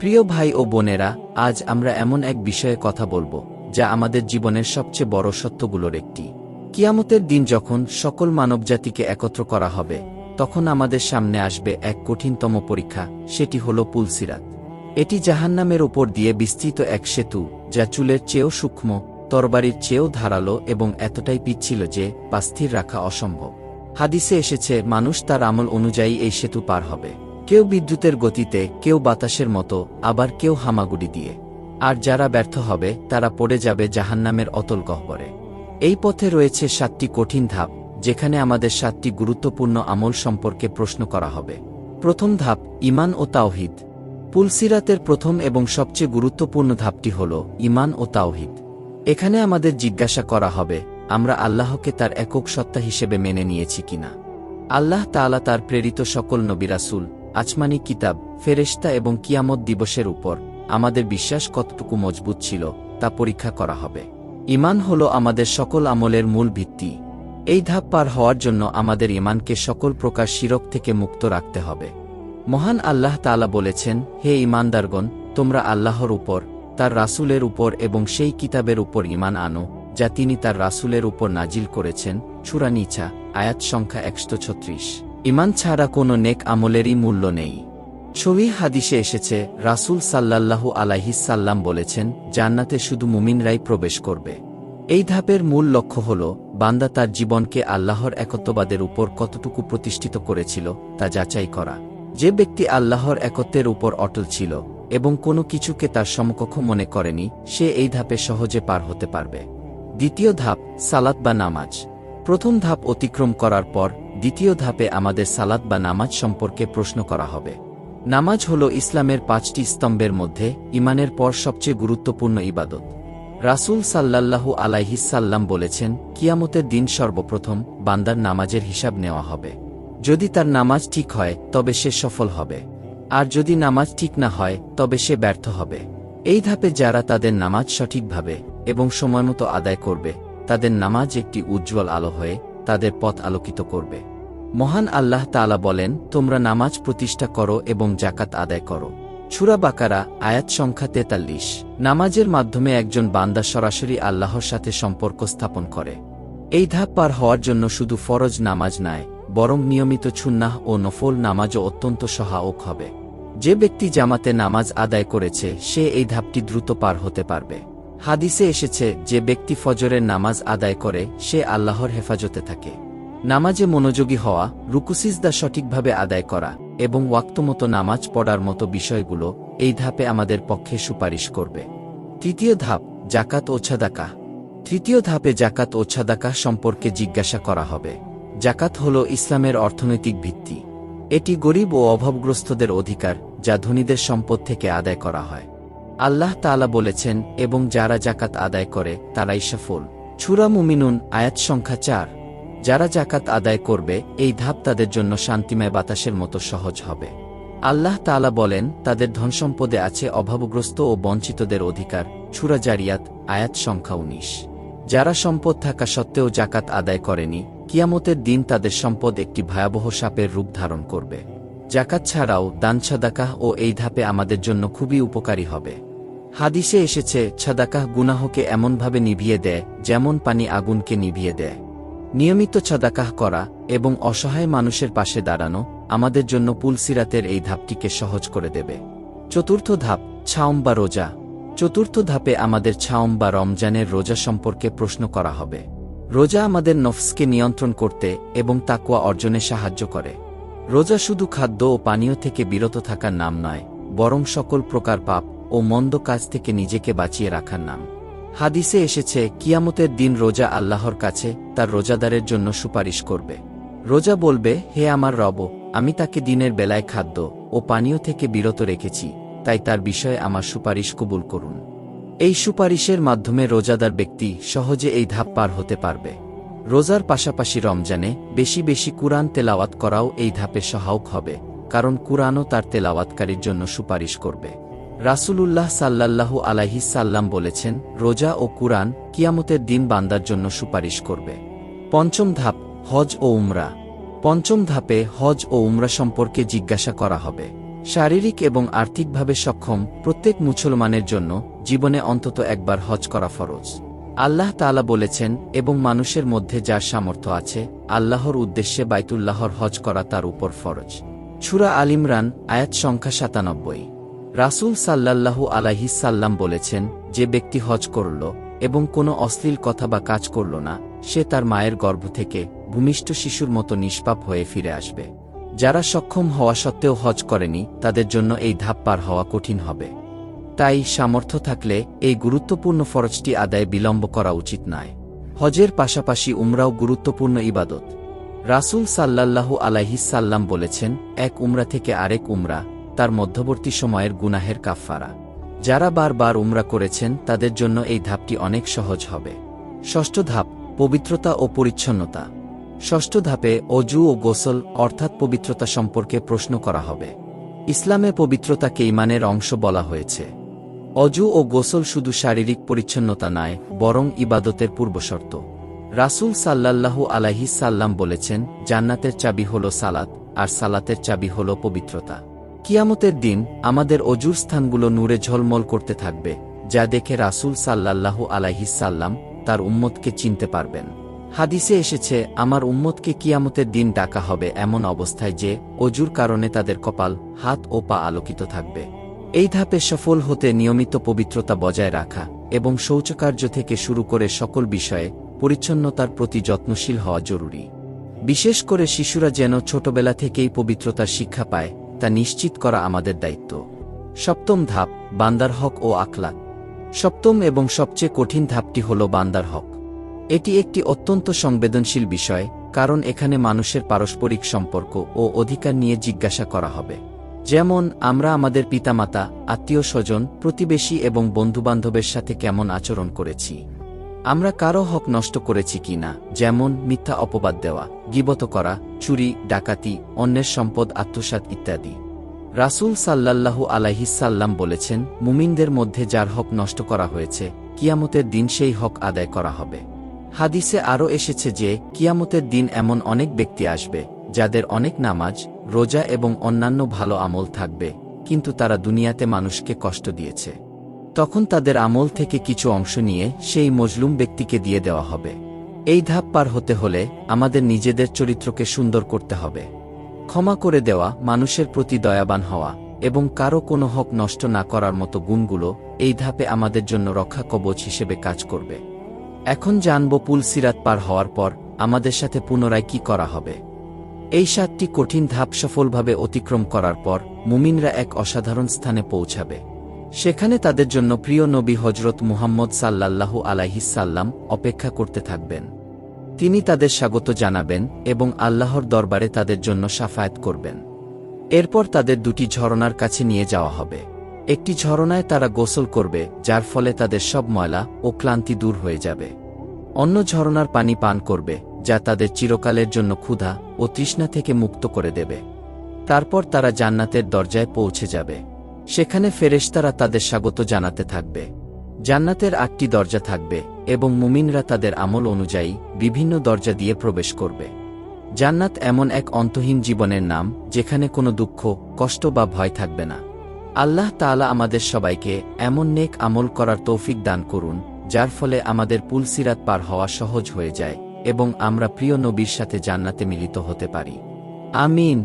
প্রিয় ভাই ও বোনেরা, আজ আমরা এমন এক বিষয়ে কথা বলব, যা আমাদের জীবনের সবচেয়ে বড় সত্যগুলোর একটি। কিয়ামতের দিন যখন সকল মানবজাতিকে একত্র করা হবে, তখন আমাদের সামনে আসবে এক কঠিনতম পরীক্ষা, সেটি হল পুলসিরাত। এটি জাহান্নামের ওপর দিয়ে বিস্তৃত এক সেতু, যা চুলের চেয়েও সূক্ষ্ম, তরবারির চেয়েও ধারালো এবং এতটাই পিচ্ছিল যে, পাস্থির রাখা অসম্ভব। হাদিসে এসেছে, মানুষ তার আমল অনুযায়ী এই সেতু পার হবে। কেউ বিদ্যুতের গতিতে, কেউ বাতাসের মতো, আবার কেউ হামাগুড়ি দিয়ে। আর যারা ব্যর্থ হবে, তারা পড়ে যাবে জাহান্নামের অতল গহ্বরে এই পথে রয়েছে সাতটি কঠিন ধাপ, যেখানে আমাদের সাতটি গুরুত্বপূর্ণ আমল সম্পর্কে প্রশ্ন করা হবে। প্রথম ধাপ ইমান ও তাওহিদ। পুলসিরাতের প্রথম এবং সবচেয়ে গুরুত্বপূর্ণ ধাপটি হল ইমান ও তাওহিদ। এখানে আমাদের জিজ্ঞাসা করা হবে, আমরা আল্লাহকে তার একক সত্তা হিসেবে মেনে নিয়েছি কিনা? আল্লাহ তাআলা তার প্রেরিত সকল নবিরাসুল আচমানি কিতাব, ফেরেশতা এবং কিয়ামত দিবসের উপর। আমাদের বিশ্বাস কতটুকু মজবুত ছিল, তা পরীক্ষা করা হবে। ইমান হল আমাদের সকল আমলের মূল ভিত্তি। এই ধাপ পার হওয়ার জন্য আমাদের ইমানকে সকল প্রকার শিরক থেকে মুক্ত রাখতে হবে। মহান আল্লাহ তাআলা বলেছেন, হে ইমানদারগণ তোমরা আল্লাহর উপর, তার রাসূলের উপর এবং সেই কিতাবের উপর ইমান আনো, যা তিনি তার রাসূলের উপর নাজিল করেছেন। চূড়ানিচা আয়াত সংখ্যা একশো ছত্রিশ। ইমান ছাড়া কোনো নেক আমলেরই মূল্য নেই। ছবি হাদিসে এসেছে, রাসূল সাল্লাল্লাহু আলাইহিস সাল্লাম বলেছেন, জান্নাতে শুধু মুমিনরাই প্রবেশ করবে। এই ধাপের মূল লক্ষ্য হল, বান্দা তার জীবনকে আল্লাহর একত্ববাদের উপর কতটুকু প্রতিষ্ঠিত করেছিল, তা যাচাই করা। যে ব্যক্তি আল্লাহর একত্বের উপর অটল ছিল, এবং কোনো কিছুকে তার সমকক্ষ মনে করেনি, সে এই ধাপে সহজে পার হতে পারবে। দ্বিতীয় ধাপ, সালাত বা নামাজ। প্রথম ধাপ অতিক্রম করার পর দ্বিতীয় ধাপে আমাদের সালাত বা নামাজ সম্পর্কে প্রশ্ন করা হবে। নামাজ হল ইসলামের পাঁচটি স্তম্ভের মধ্যে ইমানের পর সবচেয়ে গুরুত্বপূর্ণ ইবাদত। রাসূল সাল্লাল্লাহু আলাইহিসাল্লাম বলেছেন, কিয়ামতের দিন সর্বপ্রথম বান্দার নামাজের হিসাব নেওয়া হবে। যদি তার নামাজ ঠিক হয়, তবে সে সফল হবে। আর যদি নামাজ ঠিক না হয়, তবে সে ব্যর্থ হবে। এই ধাপে যারা তাদের নামাজ সঠিকভাবে এবং সময়মতো আদায় করবে, তাদের নামাজ একটি উজ্জ্বল আলো হয়ে তাদের পথ আলোকিত করবে। মহান আল্লাহ তাআলা বলেন, তোমরা নামাজ প্রতিষ্ঠা করো এবং জাকাত আদায় করো। ছুরা বাকারা, আয়াত সংখ্যা তেতাল্লিশ। নামাজের মাধ্যমে একজন বান্দা সরাসরি আল্লাহর সাথে সম্পর্ক স্থাপন করে। এই ধাপ পার হওয়ার জন্য শুধু ফরজ নামাজ নয় বরং নিয়মিত ছুন্নাহ ও নফল নামাজও অত্যন্ত সহায়ক হবে। যে ব্যক্তি জামাতে নামাজ আদায় করেছে, সে এই ধাপটি দ্রুত পার হতে পারবে। হাদিসে এসেছে, যে ব্যক্তি ফজরের নামাজ আদায় করে, সে আল্লাহর হেফাজতে থাকে। নামাজে মনোযোগী হওয়া রুকুসিজদা সঠিকভাবে আদায় করা এবং ওয়াক্তমতো নামাজ পড়ার মতো বিষয়গুলো এই ধাপে আমাদের পক্ষে সুপারিশ করবে। তৃতীয় ধাপ জাকাত ও ছাদাকা তৃতীয় ধাপে জাকাত ও ছাদাকা সম্পর্কে জিজ্ঞাসা করা হবে। জাকাত হল ইসলামের অর্থনৈতিক ভিত্তি। এটি গরিব ও অভাবগ্রস্তদের অধিকার যা ধনীদের সম্পদ থেকে আদায় করা হয়। আল্লাহ তাআলা বলেছেন, এবং যারা জাকাত আদায় করে, তারাই সফল। ছুরা মুমিনুন, আয়াত সংখ্যা চার। যারা জাকাত আদায় করবে, এই ধাপ তাদের জন্য শান্তিময় বাতাসের মতো সহজ হবে। আল্লাহ তাআলা বলেন, তাদের ধনসম্পদে আছে অভাবগ্রস্ত ও বঞ্চিতদের অধিকার ছুরা জারিয়াত, আয়াত সংখ্যা উনিশ। যারা সম্পদ থাকা সত্ত্বেও জাকাত আদায় করেনি, কিয়ামতের দিন তাদের সম্পদ একটি ভয়াবহ সাপের রূপ ধারণ করবে। জাকাত ছাড়াও দান ছাদাকাহ ও এই ধাপে আমাদের জন্য খুবই উপকারী হবে। হাদিসে এসেছে, ছাদাকাহ গুনাহকে এমনভাবে নিভিয়ে দেয়, যেমন পানি আগুনকে নিভিয়ে দেয়। নিয়মিত ছাদাকাহ করা এবং অসহায় মানুষের পাশে দাঁড়ানো আমাদের জন্য পুলসিরাতের এই ধাপটিকে সহজ করে দেবে। চতুর্থ ধাপ ছাওম বা রোজা। চতুর্থ ধাপে আমাদের ছাওম বা রমজানের রোজা সম্পর্কে প্রশ্ন করা হবে। রোজা আমাদের নফসকে নিয়ন্ত্রণ করতে এবং তাকুয়া অর্জনে সাহায্য করে। রোজা শুধু খাদ্য ও পানীয় থেকে বিরত থাকার নাম নয়, বরং সকল প্রকার পাপ ও মন্দ কাজ থেকে নিজেকে বাঁচিয়ে রাখার নাম। হাদিসে এসেছে, কিয়ামতের দিন রোজা আল্লাহর কাছে তার রোজাদারের জন্য সুপারিশ করবে। রোজা বলবে, হে আমার রব, আমি তাকে দিনের বেলায় খাদ্য ও পানীয় থেকে বিরত রেখেছি, তাই তার বিষয়ে আমার সুপারিশ কবুল করুন। এই সুপারিশের মাধ্যমে রোজাদার ব্যক্তি সহজে এই ধাপ পার হতে পারবে। রোজার পাশাপাশি রমজানে বেশি বেশি কুরআন তেলাওয়াত করাও এই ধাপে সহায়ক হবে, কারণ কুরআনও তার তেলাওয়াতকারীর জন্য সুপারিশ করবে। রাসূলুল্লাহ সাল্লাল্লাহু আলাইহিস সাল্লাম বলেছেন, রোজা ও কুরআন কিয়ামতের দিন বান্দার জন্য সুপারিশ করবে। পঞ্চম ধাপ, হজ ও উমরা। পঞ্চম ধাপে হজ ও উমরা সম্পর্কে জিজ্ঞাসা করা হবে। শারীরিক এবং আর্থিকভাবে সক্ষম প্রত্যেক মুসলমানের জন্য জীবনে অন্তত একবার হজ করা ফরজ। আল্লাহ তাআলা বলেছেন, এবং মানুষের মধ্যে যার সামর্থ্য আছে, আল্লাহর উদ্দেশ্যে বাইতুল্লাহর হজ করা তার উপর ফরজ। ছুরা আলিমরান আয়াত সংখ্যা সাতানব্বই। রাসূল সাল্লাল্লাহু আলাইহিসাল্লাম বলেছেন, যে ব্যক্তি হজ করল এবং কোনো অশ্লীল কথা বা কাজ করল না, সে তার মায়ের গর্ভ থেকে ভূমিষ্ঠ শিশুর মতো নিষ্পাপ হয়ে ফিরে আসবে। যারা সক্ষম হওয়া সত্ত্বেও হজ করেনি, তাদের জন্য এই ধাপ পার হওয়া কঠিন হবে। তাই সামর্থ্য থাকলে এই গুরুত্বপূর্ণ ফরজটি আদায় বিলম্ব করা উচিত নয়। হজের পাশাপাশি উমরাও গুরুত্বপূর্ণ ইবাদত। রাসূল সাল্লাল্লাহু আলাইহিসাল্লাম বলেছেন, এক উমরা থেকে আরেক উমরা তার মধ্যবর্তী সময়ের গুনাহের কাফফারা। যারা বারবার উমরা করেছেন, তাদের জন্য এই ধাপটি অনেক সহজ হবে। ষষ্ঠ ধাপ, পবিত্রতা ও পরিচ্ছন্নতা। ষষ্ঠ ধাপে অজু ও গোসল, অর্থাৎ পবিত্রতা সম্পর্কে প্রশ্ন করা হবে। ইসলামে পবিত্রতাকে ইমানের অংশ বলা হয়েছে। অজু ও গোসল শুধু শারীরিক পরিচ্ছন্নতা নয়, বরং ইবাদতের পূর্বশর্ত। রাসূল সাল্লাল্লাহু আলাইহি সাল্লাম বলেছেন, জান্নাতের চাবি হল সালাত, আর সালাতের চাবি হল পবিত্রতা। কিয়ামতের দিন আমাদের অজুর স্থানগুলো নূরে ঝলমল করতে থাকবে, যা দেখে রাসূল সাল্লাল্লাহু আলাইহি সাল্লাম তার উম্মতকে চিনতে পারবেন। হাদিসে এসেছে, আমার উম্মতকে কিয়ামতের দিন ডাকা হবে এমন অবস্থায় যে, অজুর কারণে তাদের কপাল, হাত ও পা আলোকিত থাকবে। এই ধাপে সফল হতে নিয়মিত পবিত্রতা বজায় রাখা এবং শৌচকার্য থেকে শুরু করে সকল বিষয়ে পরিচ্ছন্নতার প্রতি যত্নশীল হওয়া জরুরি। বিশেষ করে শিশুরা যেন ছোটবেলা থেকেই পবিত্রতার শিক্ষা পায় তা নিশ্চিত করা আমাদের দায়িত্ব। সপ্তম ধাপ, বান্দার হক ও আখলাক। সপ্তম এবং সবচেয়ে কঠিন ধাপটি হল বান্দার হক। এটি একটি অত্যন্ত সংবেদনশীল বিষয়, কারণ এখানে মানুষের পারস্পরিক সম্পর্ক ও অধিকার নিয়ে জিজ্ঞাসা করা হবে। যেমন, আমরা আমাদের পিতামাতা, আত্মীয় স্বজন, প্রতিবেশী এবং বন্ধুবান্ধবের সাথে কেমন আচরণ করেছি। আমরা কারও হক নষ্ট করেছি কিনা যেমন মিথ্যা অপবাদ দেওয়া, গিবত করা, চুরি, ডাকাতি, অন্যের সম্পদ, আত্মসাৎ ইত্যাদি। রাসূল সাল্লাল্লাহু আলাইহিসাল্লাম বলেছেন, মুমিনদের মধ্যে যার হক নষ্ট করা হয়েছে, কিয়ামতের দিন সেই হক আদায় করা হবে। হাদিসে আরও এসেছে যে, কিয়ামতের দিন এমন অনেক ব্যক্তি আসবে, যাদের অনেক নামাজ, রোজা এবং অন্যান্য ভালো আমল থাকবে, কিন্তু তারা দুনিয়াতে মানুষকে কষ্ট দিয়েছে। তখন তাদের আমল থেকে কিছু অংশ নিয়ে সেই মজলুম ব্যক্তিকে দিয়ে দেওয়া হবে। এই ধাপ পার হতে হলে আমাদের নিজেদের চরিত্রকে সুন্দর করতে হবে। ক্ষমা করে দেওয়া মানুষের প্রতি দয়াবান হওয়া এবং কারও কোনো হক নষ্ট না করার মতো গুণগুলো এই ধাপে আমাদের জন্য রক্ষা কবচ হিসেবে কাজ করবে। এখন জানব পুল সিরাত পার হওয়ার পর আমাদের সাথে পুনরায় কি করা হবে। এই সাতটি কঠিন ধাপ সফলভাবে অতিক্রম করার পর মুমিনরা এক অসাধারণ স্থানে পৌঁছাবে। সেখানে তাদের জন্য প্রিয় নবী হজরত মুহাম্মদ সাল্লাল্লাহু আলাইহিসাল্লাম অপেক্ষা করতে থাকবেন। তিনি তাদের স্বাগত জানাবেন এবং আল্লাহর দরবারে তাদের জন্য সাফায়াত করবেন। এরপর তাদের দুটি ঝরনার কাছে নিয়ে যাওয়া হবে। একটি ঝরনায় তারা গোসল করবে, যার ফলে তাদের সব ময়লা ও ক্লান্তি দূর হয়ে যাবে। অন্য ঝরনার পানি পান করবে, যা তাদের চিরকালের জন্য ক্ষুধা ও তৃষ্ণা থেকে মুক্ত করে দেবে। তারপর তারা জান্নাতের দরজায় পৌঁছে যাবে। সেখানে ফেরেশতারা তাদের স্বাগত জানাতে থাকবে। জান্নাতের আটটি দরজা থাকবে এবং মুমিনরা তাদের আমল অনুযায়ী বিভিন্ন দরজা দিয়ে প্রবেশ করবে। জান্নাত এমন এক অন্তহীন জীবনের নাম, যেখানে কোনো দুঃখ, কষ্ট বা ভয় থাকবে না। আল্লাহ তাআলা আমাদের সবাইকে এমন নেক আমল করার তৌফিক দান করুন, যার ফলে আমাদের পুলসিরাত পার হওয়া সহজ হয়ে যায় এবং আমরা প্রিয় নবীর সাথে জান্নাতে মিলিত হতে পারি। আমিন।